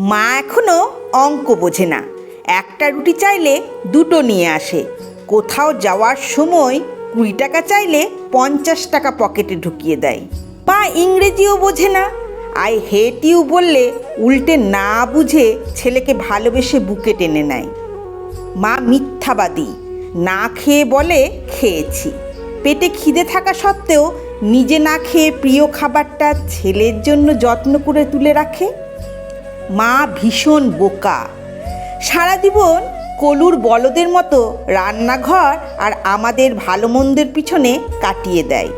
মা এখনও অঙ্ক বোঝে না। একটা রুটি চাইলে দুটো নিয়ে আসে। কোথাও যাওয়ার সময় কুড়ি টাকা চাইলে পঞ্চাশ টাকা পকেটে ঢুকিয়ে দেয়। মা ইংরেজিও বোঝে না। আই হেট ইউ বললে উল্টে না বুঝে ছেলেকে ভালোবেসে বুকে টেনে নেয়। মা মিথ্যাবাদী। না খেয়ে বলে খেয়েছি। পেটে খিদে থাকা সত্ত্বেও নিজে না খেয়ে প্রিয় খাবারটা ছেলের জন্য যত্ন করে তুলে রাখে। মা ভীষণ বোকা। সারা জীবন কলুর বলদের মতো রান্নাঘর আর আমাদের ভালো মন্দের পিছনে কাটিয়ে দেয়।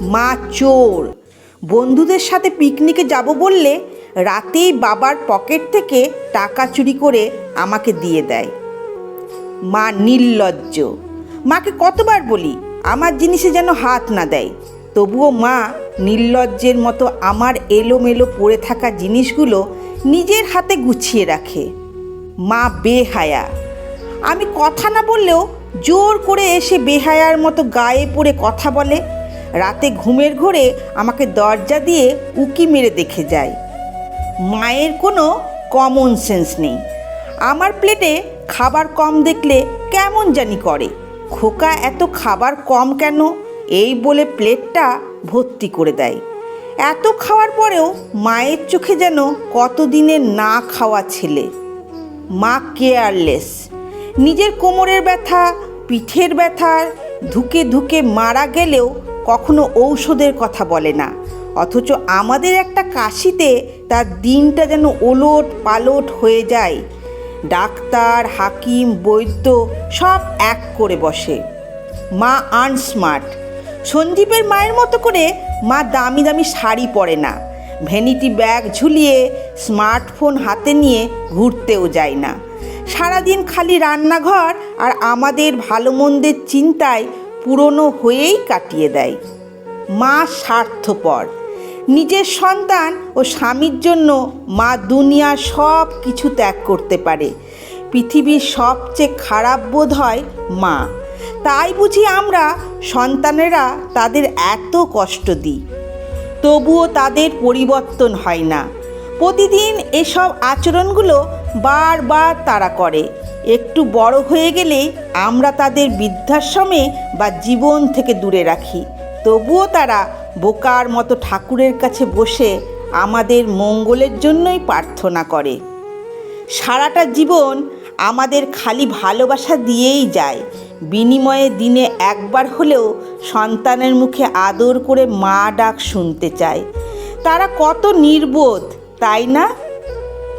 মা চোর। বন্ধুদের সাথে পিকনিকে যাব বললে রাতেই বাবার পকেট থেকে টাকা চুরি করে আমাকে দিয়ে দেয়। মা নির্লজ্জ। মাকে কতবার বলি, আমার জিনিসে যেন হাত না দেয়। তবুও মা নির্লজ্জের মতো আমার এলোমেলো পড়ে থাকা জিনিসগুলো নিজের হাতে গুছিয়ে রাখে। মা বেহায়া। আমি কথা না বললেও জোর করে এসে বেহায়ার মতো গায়ে পড়ে কথা বলে, রাতে ঘুমের ঘোরে আমাকে দরজা দিয়ে উকি মেরে দেখে যায়। মায়ের কোনো কমন সেন্স নেই। আমার প্লেটে খাবার কম দেখলে কেমন জানি করে। খোকা এত খাবার কম কেন? এই বলে প্লেটটা ভর্তি করে দেয়। এত খাওয়ার পরেও মায়ের চোখে যেন কতদিনের না খাওয়া ছেলে। মা কেয়ারলেস। নিজের কোমরের ব্যথা, পিঠের ব্যথার ধুকে ধুকে মারা গেলেও কখনো ঔষধের কথা বলে না। অথচ আমাদের একটা কাশিতে তার দিনটা যেন ওলট পালট হয়ে যায়। ডাক্তার, হাকিম, বৈদ্য সব এক করে বসে। মা আনস্মার্ট। সঞ্জীবের মায়ের মতো করে মা দামি দামি শাড়ি পরে না। ভ্যানিটি ব্যাগ ঝুলিয়ে, স্মার্টফোন হাতে নিয়ে ঘুরতেও যায় না। সারাদিন খালি রান্নাঘর আর আমাদের ভালো মন্দের চিন্তায় পুরনো হয়েই কাটিয়ে দেয়। মা স্বার্থপর। নিজের সন্তান ও স্বামীর জন্য মা দুনিয়া সব কিছু ত্যাগ করতে পারে। পৃথিবীর সবচেয়ে খারাপ বোধ হয় মা। তাই বুঝি আমরা সন্তানেরা তাদের এত কষ্ট দিই। তবুও তাদের পরিবর্তন হয় না। প্রতিদিন এসব আচরণগুলো বারবার তারা করে। একটু বড় হয়ে গেলে আমরা তাদের বৃদ্ধাশ্রমে বা জীবন থেকে দূরে রাখি। তবুও তারা বোকার মতো ঠাকুরের কাছে বসে আমাদের মঙ্গলের জন্যই প্রার্থনা করে। সারাটা জীবন আমাদের খালি ভালোবাসা দিয়েই যায়। বিনিময়ে দিনে একবার হলেও সন্তানের মুখে আদর করে মা ডাক শুনতে চায়। তারা কত নির্বোধ, তাই না?